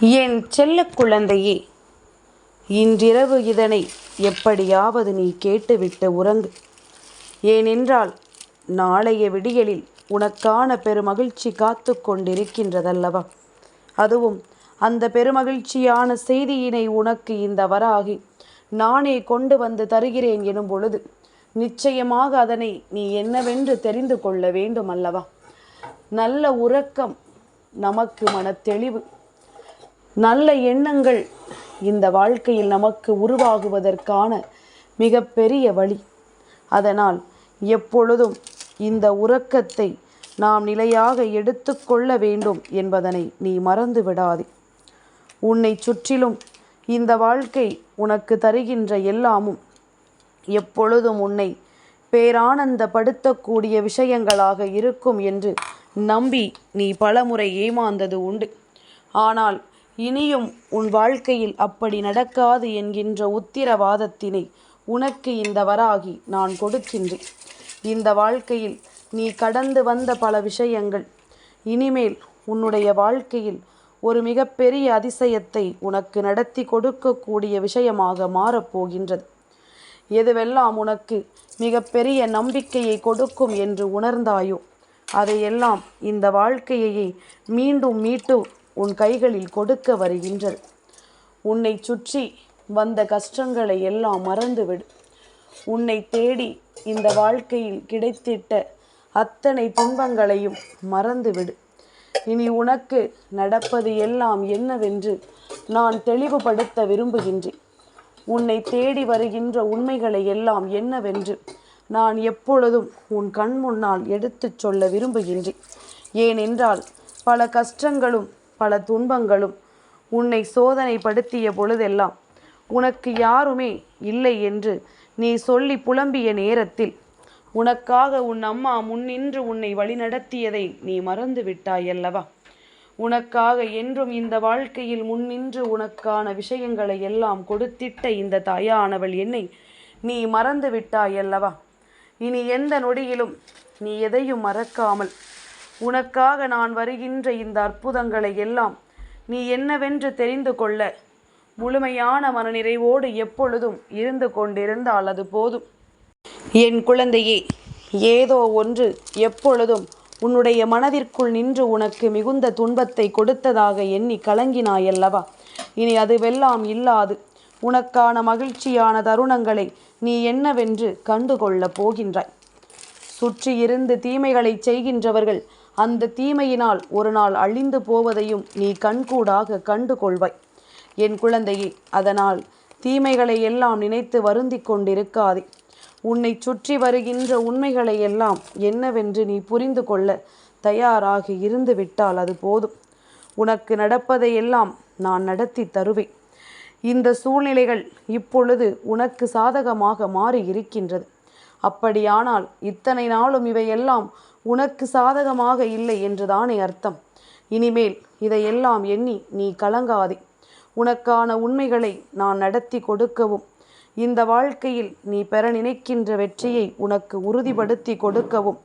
என் செல்ல குழந்தையே இன்றிரவு இதனை எப்படியாவது நீ கேட்டுவிட்டு உறங்கு. ஏனென்றால் நாளைய விடியலில் உனக்கான பெருமகிழ்ச்சி காத்து கொண்டிருக்கின்றதல்லவா? அதுவும் அந்த பெருமகிழ்ச்சியான செய்தியினை உனக்கு இந்த வராகி நானே கொண்டு வந்து தருகிறேன் எனும் பொழுது நிச்சயமாக அதனை நீ என்னவென்று தெரிந்து கொள்ள வேண்டும் அல்லவா நல்ல உறக்கம் நமக்கு மன தெளிவு நல்ல எண்ணங்கள் இந்த வாழ்க்கையில் நமக்கு உருவாகுவதற்கான மிகப்பெரிய வழி. அதனால் எப்பொழுதும் இந்த உறக்கத்தை நாம் நிலையாக எடுத்துக்கொள்ள வேண்டும் என்பதனை நீ மறந்து விடாதே. உன்னை சுற்றிலும் இந்த வாழ்க்கை உனக்கு தருகின்ற எல்லாமும் எப்பொழுதும் உன்னை பேரானந்தப்படுத்தக்கூடிய விஷயங்களாக இருக்கும் என்று நம்பி நீ பலமுறை ஏமாந்தது உண்டு. ஆனால் இனியும் உன் வாழ்க்கையில் அப்படி நடக்காது என்கின்ற உத்திரவாதத்தினை உனக்கு இந்த வராகி நான் கொடுக்கின்றேன். இந்த வாழ்க்கையில் நீ கடந்து வந்த பல விஷயங்கள் இனிமேல் உன்னுடைய வாழ்க்கையில் ஒரு மிகப்பெரிய அதிசயத்தை உனக்கு நடத்தி கொடுக்கக்கூடிய விஷயமாக மாறப்போகின்றது எதுவெல்லாம் உனக்கு மிகப்பெரிய நம்பிக்கையை கொடுக்கும் என்று உணர்ந்தாயோ அதையெல்லாம் இந்த வாழ்க்கையையே மீண்டும் மீட்டு உன் கைகளில் கொடுக்க வருகின்றது உன்னை சுற்றி வந்த கஷ்டங்களை எல்லாம் மறந்துவிடு. உன்னை தேடி இந்த வாழ்க்கையில் கிடைத்திட்ட அத்தனை துன்பங்களையும் மறந்துவிடு. இனி உனக்கு நடப்பது எல்லாம் என்னவென்று நான் தெளிவுபடுத்த விரும்புகின்றேன். உன்னை தேடி வருகின்ற உண்மைகளை எல்லாம் என்னவென்று நான் எப்பொழுதும் உன் கண் முன்னால் எடுத்துச் சொல்ல விரும்புகின்றேன். ஏனென்றால் பல கஷ்டங்களும் பல துன்பங்களும் உன்னை சோதனைப்படுத்திய பொழுதெல்லாம் உனக்கு யாருமே இல்லை என்று நீ சொல்லி புலம்பிய நேரத்தில் உனக்காக உன் அம்மா முன்னின்று உன்னை வழிநடத்தியதை நீ மறந்து விட்டாய் அல்லவா உனக்காக என்றும் இந்த வாழ்க்கையில் முன்னின்று உனக்கான விஷயங்களை எல்லாம் கொடுத்திட்ட இந்த தாயானவள் என்னை நீ மறந்து விட்டாய் அல்லவா இனி எந்த நொடியிலும் நீ எதையும் மறக்காமல் உனக்காக நான் வருகின்ற இந்த அற்புதங்களை எல்லாம் நீ என்னவென்று தெரிந்து கொள்ள முழுமையான மனநிறைவோடு எப்பொழுதும் இருந்து கொண்டிருந்தால் அது போதும். என் குழந்தையே ஏதோ ஒன்று எப்பொழுதும் உன்னுடைய மனதிற்குள் நின்று உனக்கு மிகுந்த துன்பத்தை கொடுத்ததாக எண்ணி கலங்கினாயல்லவா? இனி அதுவெல்லாம் இல்லாது உனக்கான மகிழ்ச்சியான தருணங்களை நீ என்னவென்று கண்டுகொள்ளப் போகின்றாய். சுற்றி இருந்து தீமைகளை செய்கின்றவர்கள் அந்த தீமையினால் ஒரு நாள் அழிந்து போவதையும் நீ கண்கூடாக கண்டு கொள்வாய். என் குழந்தையே அதனால் தீமைகளை எல்லாம் நினைத்து வருந்தி கொண்டிருக்காதே. உன்னை சுற்றி வருகின்ற உண்மைகளை எல்லாம் என்னவென்று நீ புரிந்து கொள்ள தயாராகி இருந்து விட்டால் அது போதும். உனக்கு நடப்பதை எல்லாம் நான் நடத்தி தருவேன். இந்த சூழ்நிலைகள் இப்பொழுது உனக்கு சாதகமாக மாறி இருக்கின்றது அப்படியானால் இத்தனை நாளும் இவையெல்லாம் உனக்கு சாதகமாக இல்லை என்றுதானே அர்த்தம். இனிமேல் இதையெல்லாம் எண்ணி நீ கலங்காதே. உனக்கான உண்மைகளை நான் நடத்தி கொடுக்கவும் இந்த வாழ்க்கையில் நீ பெற நினைக்கின்ற வெற்றியை உனக்கு உறுதிப்படுத்தி கொடுக்கவும்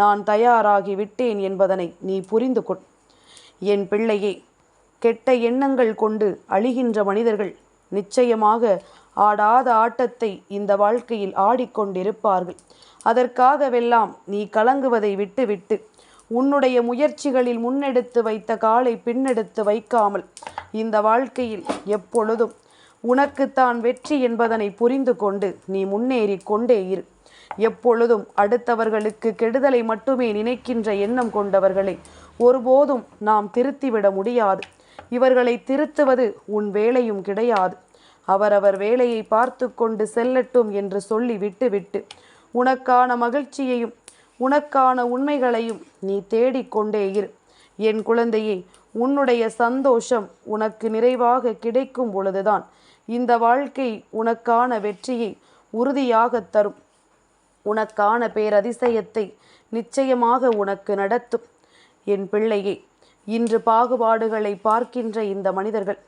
நான் தயாராகி விட்டேன் என்பதனை நீ புரிந்து கொள். என் பிள்ளையே கெட்ட எண்ணங்கள் கொண்டு அழிகின்ற மனிதர்கள் நிச்சயமாக ஆடாத ஆட்டத்தை இந்த வாழ்க்கையில் ஆடிக்கொண்டிருப்பார்கள். அதற்காகவெல்லாம் நீ கலங்குவதை விட்டுவிட்டு உன்னுடைய முயற்சிகளில் முன்னெடுத்து வைத்த காலை பின்னெடுத்து வைக்காமல் இந்த வாழ்க்கையில் எப்பொழுதும் உனக்குத்தான் வெற்றி என்பதனை புரிந்து கொண்டு நீ முன்னேறி கொண்டே இரு. எப்பொழுதும் அடுத்தவர்களுக்கு கெடுதலை மட்டுமே நினைக்கின்ற எண்ணம் கொண்டவர்களை ஒருபோதும் நாம் திருத்திவிட முடியாது. இவர்களை திருத்துவது உன் வேலையும் கிடையாது. அவரவர் வேலையை பார்த்து கொண்டு செல்லட்டும் என்று சொல்லி விட்டுவிட்டு உனக்கான மகிழ்ச்சியையும் உனக்கான உண்மைகளையும் நீ தேடிக்கொண்டே இரு. என் குழந்தையே உன்னுடைய சந்தோஷம் உனக்கு நிறைவாக கிடைக்கும் பொழுதுதான். இந்த வாழ்க்கை உனக்கான வெற்றியை உறுதியாக தரும். உனக்கான பேரதிசயத்தை நிச்சயமாக உனக்கு நடத்தும். என் பிள்ளையே இன்று பாகுபாடுகளை பார்க்கின்ற இந்த மனிதர்கள்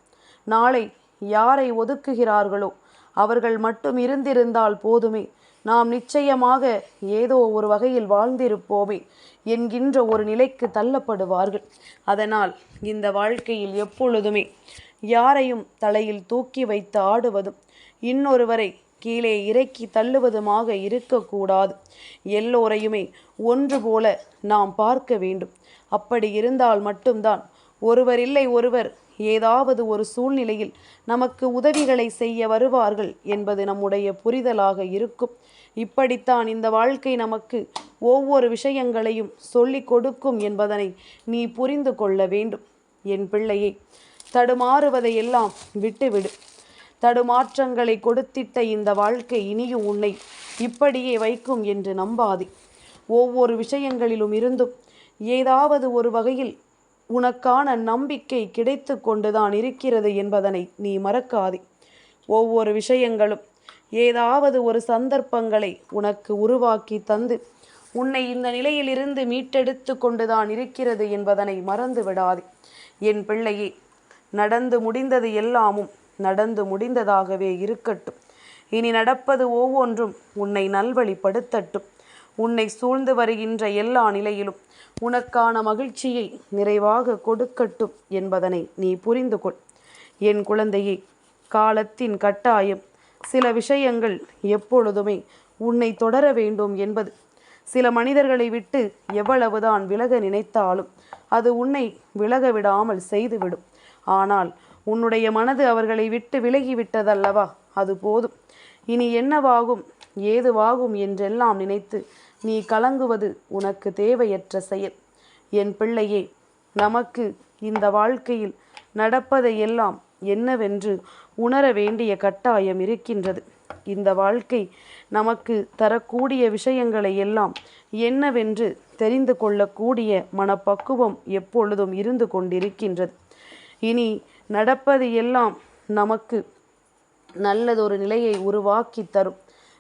நாளை யாரை ஒதுக்குகிறார்களோ அவர்கள் மட்டும் இருந்திருந்தால் போதுமே. நாம் நிச்சயமாக ஏதோ ஒரு வகையில் வாழ்ந்திருப்போமே என்கின்ற ஒரு நிலைக்கு தள்ளப்படுவார்கள். அதனால் இந்த வாழ்க்கையில் எப்பொழுதுமே யாரையும் தலையில் தூக்கி வைத்து ஆடுவதும் இன்னொருவரை கீழே இறக்கி தள்ளுவதுமாக இருக்கக்கூடாது. எல்லோரையுமே ஒன்று போல நாம் பார்க்க வேண்டும். அப்படி இருந்தால் மட்டும்தான் ஒருவர் இல்லை ஒருவர் ஏதாவது ஒரு சூழ்நிலையில் நமக்கு உதவிகளை செய்ய வருவார்கள் என்பது நம்முடைய புரிதலாக இருக்கும். இப்படித்தான் இந்த வாழ்க்கை நமக்கு ஒவ்வொரு விஷயங்களையும் சொல்லிக் கொடுக்கும் என்பதனை நீ புரிந்து கொள்ள வேண்டும். என் பிள்ளையை தடுமாறுவதையெல்லாம் விட்டுவிடு. தடுமாற்றங்களை கொடுத்திட்ட இந்த வாழ்க்கை இனியும் உன்னை இப்படியே வைக்கும் என்று நம்பாதே. ஒவ்வொரு விஷயங்களிலும் இருந்தும் ஏதாவது ஒரு வகையில் உனக்கான நம்பிக்கை கிடைத்து கொண்டுதான் இருக்கிறது என்பதனை நீ மறக்காதே. ஒவ்வொரு விஷயங்களும் ஏதாவது ஒரு சந்தர்ப்பங்களை உனக்கு உருவாக்கி தந்து உன்னை இந்த நிலையிலிருந்து மீட்டெடுத்து கொண்டுதான் இருக்கிறது என்பதனை மறந்து விடாதே. என் பிள்ளையே நடந்து முடிந்தது எல்லாமும் நடந்து முடிந்ததாகவே இருக்கட்டும். இனி நடப்பது ஒவ்வொன்றும் உன்னை நல்வழிப்படுத்தட்டும். உன்னை சூழ்ந்து வருகின்ற எல்லா நிலையிலும் உனக்கான மகிழ்ச்சியை நிறைவாக கொடுக்கட்டும் என்பதனை நீ புரிந்து கொள். என் குழந்தையே காலத்தின் கட்டாயம் சில விஷயங்கள் எப்பொழுதுமே உன்னை தொடர வேண்டும் என்பது. சில மனிதர்களை விட்டு எவ்வளவுதான் விலக நினைத்தாலும் அது உன்னை விலக விடாமல் செய்துவிடும். ஆனால் உன்னுடைய மனது அவர்களை விட்டு விலகிவிட்டதல்லவா? அது போதும். இனி என்னவாகும்? ஏதுவாகும் என்றெல்லாம் நினைத்து நீ கலங்குவது உனக்கு தேவையற்ற செயல். என் பிள்ளையே நமக்கு இந்த வாழ்க்கையில் நடப்பதையெல்லாம் என்னவென்று உணர வேண்டிய கட்டாயம் இருக்கின்றது. இந்த வாழ்க்கை நமக்கு தரக்கூடிய விஷயங்களை எல்லாம் என்னவென்று தெரிந்து கொள்ளக்கூடிய மனப்பக்குவம் எப்பொழுதும் இருந்து கொண்டிருக்கின்றது. இனி நடப்பது எல்லாம் நமக்கு நல்லதொரு நிலையை உருவாக்கி தரும்.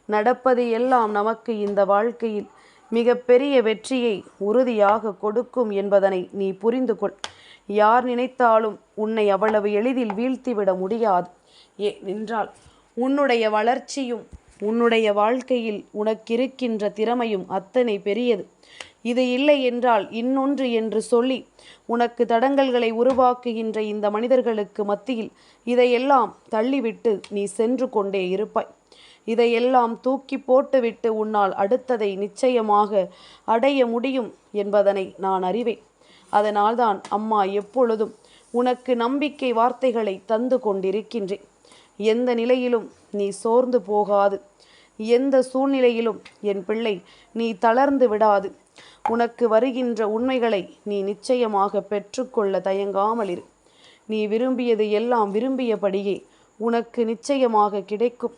நடப்பது எல்லாம் நமக்கு இந்த வாழ்க்கையில் மிகப்பெரிய வெற்றியை உறுதியாக கொடுக்கும் என்பதனை நீ புரிந்து கொள். யார் நினைத்தாலும் உன்னை அவ்வளவு எளிதில் வீழ்த்திவிட முடியாது. ஏனென்றால் உன்னுடைய வளர்ச்சியும் உன்னுடைய வாழ்க்கையில் உனக்கிருக்கின்ற திறமையும் அத்தனை பெரியது. இது இல்லை என்றால் இன்னொன்று என்று சொல்லி உனக்கு தடங்கல்களை உருவாக்குகின்ற இந்த மனிதர்களுக்கு மத்தியில் இதையெல்லாம் தள்ளிவிட்டு நீ சென்று கொண்டே இருப்பாய். இதையெல்லாம் தூக்கி போட்டுவிட்டு உன்னால் அடுத்ததை நிச்சயமாக அடைய முடியும் என்பதனை நான் அறிவேன். அதனால்தான் அம்மா எப்பொழுதும் உனக்கு நம்பிக்கை வார்த்தைகளை தந்து கொண்டிருக்கின்றேன். எந்த நிலையிலும் நீ சோர்ந்து போகாது. எந்த சூழ்நிலையிலும் என் பிள்ளை நீ தளர்ந்து விடாது. உனக்கு வருகின்ற உண்மைகளை நீ நிச்சயமாக பெற்றுக்கொள்ள தயங்காமல் இரு. நீ விரும்பியது எல்லாம் விரும்பியபடியே உனக்கு நிச்சயமாக கிடைக்கும்.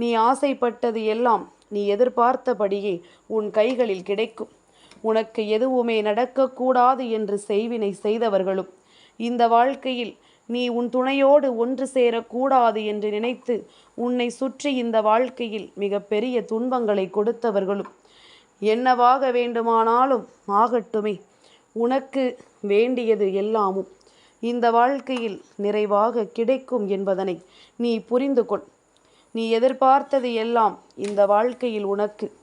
நீ ஆசைப்பட்டது எல்லாம் நீ எதிர்பார்த்தபடியே உன் கைகளில் கிடைக்கும். உனக்கு எதுவுமே நடக்கக்கூடாது என்று செய்வினை செய்தவர்களும் இந்த வாழ்க்கையில் நீ உன் துணையோடு ஒன்று சேரக்கூடாது என்று நினைத்து உன்னை சுற்றி இந்த வாழ்க்கையில் மிக பெரிய துன்பங்களை கொடுத்தவர்களும் என்னவாக வேண்டுமானாலும் ஆகட்டுமே. உனக்கு வேண்டியது எல்லாமும் இந்த வாழ்க்கையில் நிறைவாக கிடைக்கும் என்பதனை நீ புரிந்து கொள் நீ எதிர்பார்த்தது எல்லாம் இந்த வாழ்க்கையில் உனக்கு.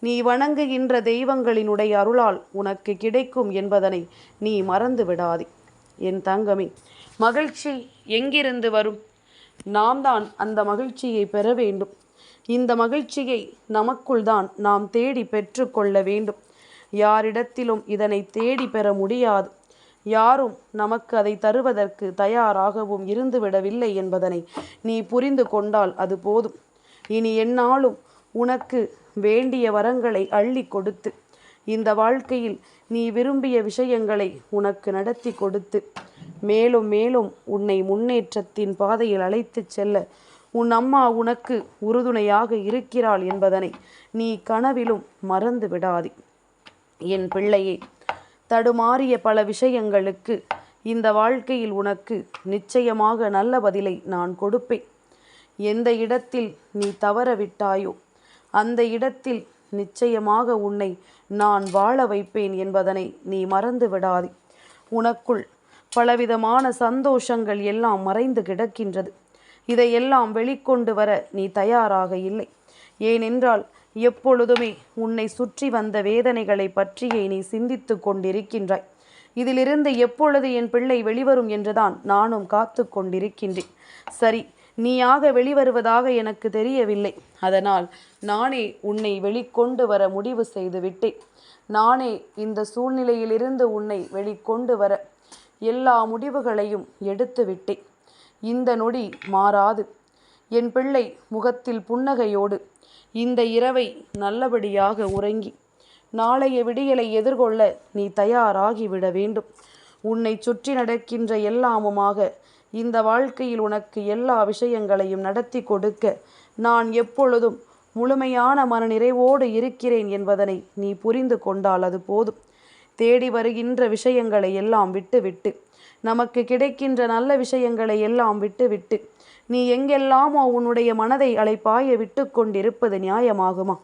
நீ வணங்குகின்ற தெய்வங்களினுடைய அருளால் உனக்கு கிடைக்கும் என்பதனை நீ மறந்து விடாதே. என் தங்கமே மகிழ்ச்சி எங்கிருந்து வரும்? நாம் தான் அந்த மகிழ்ச்சியை பெற வேண்டும். இந்த மகிழ்ச்சியை நமக்குள் தான் நாம் தேடி பெற்றுக்கொள்ள வேண்டும். யாரிடத்திலும் இதனை தேடி பெற முடியாது. யாரும் நமக்கு அதை தருவதற்கு தயாராகவும் இருந்துவிடவில்லை என்பதனை நீ புரிந்து கொண்டால் அது போதும். இனி என்னாலும் உனக்கு வேண்டிய வரங்களை அள்ளி கொடுத்து இந்த வாழ்க்கையில் நீ விரும்பிய விஷயங்களை உனக்கு நடத்தி கொடுத்து மேலும் மேலும் உன்னை முன்னேற்றத்தின் பாதையில் அழைத்துச் செல்ல உன் அம்மா உனக்கு உறுதுணையாக இருக்கிறாள் என்பதனை நீ கனவிலும் மறந்து விடாதே என் பிள்ளையே தடுமாறிய பல விஷயங்களுக்கு இந்த வாழ்க்கையில் உனக்கு நிச்சயமாக நல்ல பதிலை நான் கொடுப்பேன். எந்த இடத்தில் நீ தவற விட்டாயோ அந்த இடத்தில் நிச்சயமாக உன்னை நான் வாழ வைப்பேன் என்பதனை நீ மறந்து விடாதே. உனக்குள் பலவிதமான சந்தோஷங்கள் எல்லாம் மறைந்து கிடக்கின்றது. இதையெல்லாம் வெளிக்கொண்டு வர நீ தயாராக இல்லை. ஏனென்றால் எப்பொழுதுமே உன்னை சுற்றி வந்த வேதனைகளை பற்றியே நீ சிந்தித்து கொண்டிருக்கின்றாய். இதிலிருந்து எப்பொழுது என் பிள்ளை வெளிவரும் என்றுதான் நானும் காத்து கொண்டிருக்கின்றேன். சரி நீயாக வெளிவருவதாக எனக்கு தெரியவில்லை. அதனால் நானே உன்னை வெளிக்கொண்டு வர முடிவு செய்து விட்டேன். நானே இந்த சூழ்நிலையிலிருந்து உன்னை வெளிக்கொண்டு வர எல்லா முடிவுகளையும் எடுத்து விட்டேன். இந்த நொடி மாறாது. என் பிள்ளை முகத்தில் புன்னகையோடு இந்த இரவை நல்லபடியாக உறங்கி நாளைய விடியலை எதிர்கொள்ள நீ தயாராகிவிட வேண்டும். உன்னை சுற்றி நடக்கின்ற எல்லாமுமாக இந்த வாழ்க்கையில் உனக்கு எல்லா விஷயங்களையும் நடத்தி கொடுக்க நான் எப்பொழுதும் முழுமையான மனநிறைவோடு இருக்கிறேன் என்பதனை நீ புரிந்து கொண்டால் அது போதும். தேடி வருகின்ற விஷயங்களை எல்லாம் விட்டுவிட்டு நமக்கு கிடைக்கின்ற நல்ல விஷயங்களை எல்லாம் விட்டுவிட்டு நீ எங்கெல்லாமோ உன்னுடைய மனதை அலைப்பாய விட்டு கொண்டிருப்பது நியாயமாகுமா?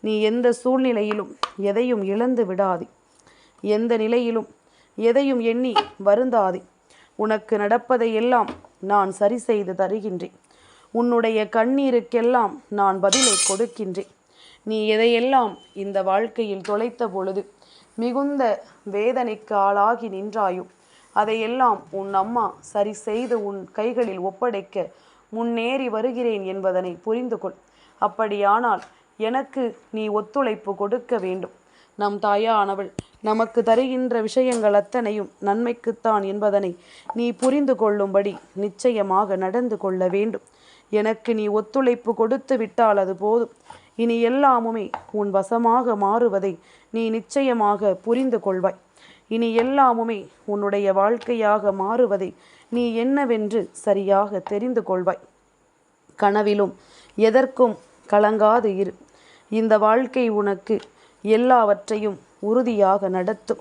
நீ எந்த சூழ்நிலையிலும் எதையும் இழந்து விடாதே. எந்த நிலையிலும் எதையும் எண்ணி வருந்தாதே. உனக்கு நடப்பதை எல்லாம் நான் சரி செய்து தருகின்றேன். உன்னுடைய கண்ணீருக்கெல்லாம் நான் பதிலை கொடுக்கின்றேன். நீ எதையெல்லாம் இந்த வாழ்க்கையில் தொலைத்த பொழுது மிகுந்த வேதனைக்கு ஆளாகி நின்றாயும் அதையெல்லாம் உன் அம்மா சரி செய்து உன் கைகளில் ஒப்படைக்க முன்னேறி வருகிறேன் என்பதனை புரிந்து கொள் அப்படியானால் எனக்கு நீ ஒத்துழைப்பு கொடுக்க வேண்டும். நம் தாயானவள் நமக்கு தருகின்ற விஷயங்கள் அத்தனையும் நன்மைக்குத்தான் என்பதனை நீ புரிந்து கொள்ளும்படி நிச்சயமாக நடந்து கொள்ள வேண்டும். எனக்கு நீ ஒத்துழைப்பு கொடுத்து விட்டால் அது போதும். இனி எல்லாமுமே உன் வசமாக மாறுவதை நீ நிச்சயமாக புரிந்து கொள்வாய். இனி எல்லாமுமே உன்னுடைய வாழ்க்கையாக மாறுவதை நீ என்னவென்று சரியாக தெரிந்து கொள்வாய். கனவிலும் எதற்கும் கலங்காது இரு. இந்த வாழ்க்கை உனக்கு எல்லாவற்றையும் உறுதியாக நடத்தும்.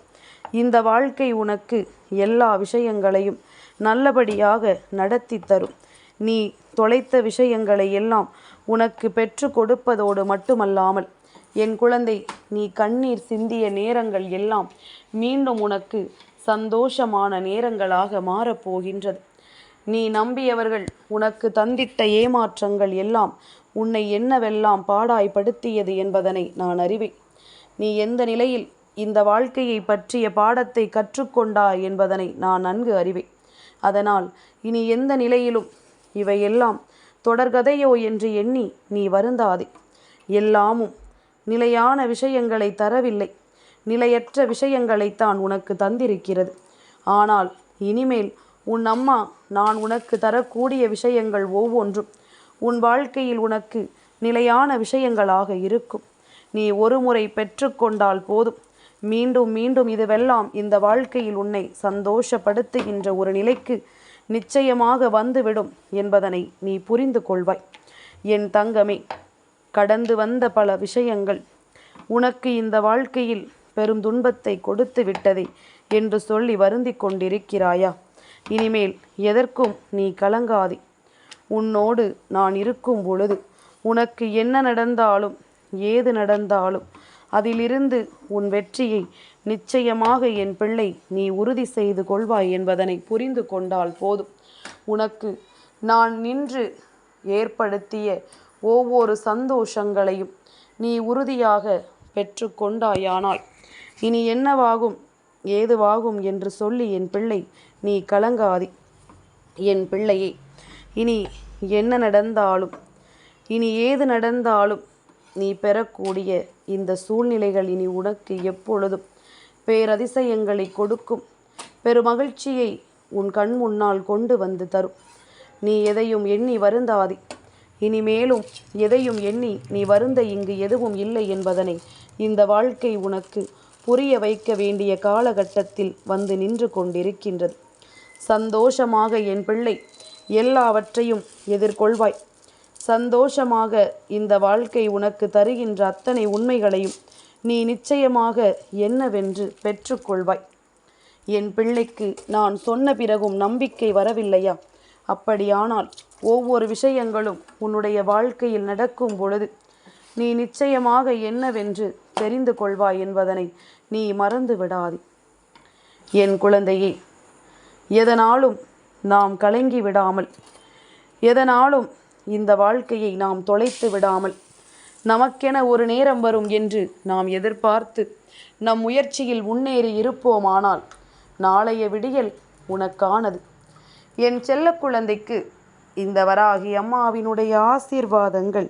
இந்த வாழ்க்கை உனக்கு எல்லா விஷயங்களையும் நல்லபடியாக நடத்தி தரும். நீ தொலைத்த விஷயங்களை எல்லாம் உனக்கு பெற்று கொடுப்பதோடு மட்டுமல்லாமல் என் குழந்தை நீ கண்ணீர் சிந்திய நேரங்கள் எல்லாம் மீண்டும் உனக்கு சந்தோஷமான நேரங்களாக மாறப்போகின்றது நீ நம்பியவர்கள் உனக்கு தந்திட்ட ஏமாற்றங்கள் எல்லாம் உன்னை என்னவெல்லாம் பாடாய்படுத்தியது என்பதனை நான் அறிவேன். நீ எந்த நிலையில் இந்த வாழ்க்கையை பற்றிய பாடத்தை கற்றுக்கொண்டாய் என்பதனை நான் நன்கு அறிவேன். அதனால் இனி எந்த நிலையிலும் இவையெல்லாம் தொடர்கதையோ என்று எண்ணி நீ வருந்தாதே. எல்லாமும் நிலையான விஷயங்களை தரவில்லை. நிலையற்ற விஷயங்களைத்தான் உனக்கு தந்திருக்கிறது. ஆனால் இனிமேல் உன் அம்மா நான் உனக்கு தரக்கூடிய விஷயங்கள் ஒவ்வொன்றும் உன் வாழ்க்கையில் உனக்கு நிலையான விஷயங்களாக இருக்கும். நீ ஒரு முறை பெற்றுக்கொண்டால் போதும். மீண்டும் மீண்டும் இதுவெல்லாம் இந்த வாழ்க்கையில் உன்னை சந்தோஷப்படுத்துகின்ற ஒரு நிலைக்கு நிச்சயமாக வந்துவிடும் என்பதனை நீ புரிந்து கொள்வாய். என் தங்கமே கடந்து வந்த பல விஷயங்கள் உனக்கு இந்த வாழ்க்கையில் பெரும் துன்பத்தை கொடுத்து விட்டதே என்று சொல்லி வருந்தி கொண்டிருக்கிறாயா? இனிமேல் எதற்கும் நீ கலங்காதே. உன்னோடு நான் இருக்கும் பொழுது உனக்கு என்ன நடந்தாலும் ஏது நடந்தாலும் அதிலிருந்து உன் வெற்றியை நிச்சயமாக என் பிள்ளை நீ உறுதி செய்து கொள்வாய் என்பதனை புரிந்து கொண்டால் போதும். உனக்கு நான் நின்று ஏற்படுத்திய ஒவ்வொரு சந்தோஷங்களையும் நீ உறுதியாக பெற்றுக்கொண்டாயானால் இனி என்னவாகும்? ஏதுவாகும் என்று சொல்லி என் பிள்ளை நீ கலங்காதி என் பிள்ளையே. இனி என்ன நடந்தாலும் இனி ஏது நடந்தாலும் நீ பெறக்கூடிய இந்த சூழ்நிலைகள் இனி உனக்கு எப்பொழுதும் பேரதிசயங்களை கொடுக்கும். பெருமகிழ்ச்சியை உன் கண் முன்னால் கொண்டு வந்து தரும். நீ எதையும் எண்ணி வருந்தாதி. இனிமேலும் எதையும் எண்ணி நீ வருந்த இங்கு எதுவும் இல்லை என்பதனை இந்த வாழ்க்கை உனக்கு புரிய வைக்க வேண்டிய காலகட்டத்தில் வந்து நின்று கொண்டிருக்கின்றது. சந்தோஷமாக என் பிள்ளை எல்லாவற்றையும் எதிர்கொள்வாய். சந்தோஷமாக இந்த வாழ்க்கை உனக்கு தருகின்ற அத்தனை உண்மைகளையும் நீ நிச்சயமாக என்னவென்று பெற்றுக்கொள்வாய். என் பிள்ளைக்கு நான் சொன்ன பிறகும் நம்பிக்கை வரவில்லையா? அப்படியானால் ஒவ்வொரு விஷயங்களும் உன்னுடைய வாழ்க்கையில் நடக்கும் பொழுது நீ நிச்சயமாக என்னவென்று தெரிந்து கொள்வாய் என்பதனை நீ மறந்து விடாதே. என் குழந்தையே எதனாலும் நாம் கலங்கி விடாமல் எதனாலும் இந்த வாழ்க்கையை நாம் தொலைத்து விடாமல் நமக்கென ஒரு நேரம் வரும் என்று நாம் எதிர்பார்த்து நம் முயற்சியில் முன்னேறி இருப்போமானால் நாளைய விடியல் உனக்கானது. என் செல்ல குழந்தைக்கு இந்த வராகி அம்மாவினுடைய ஆசீர்வாதங்கள்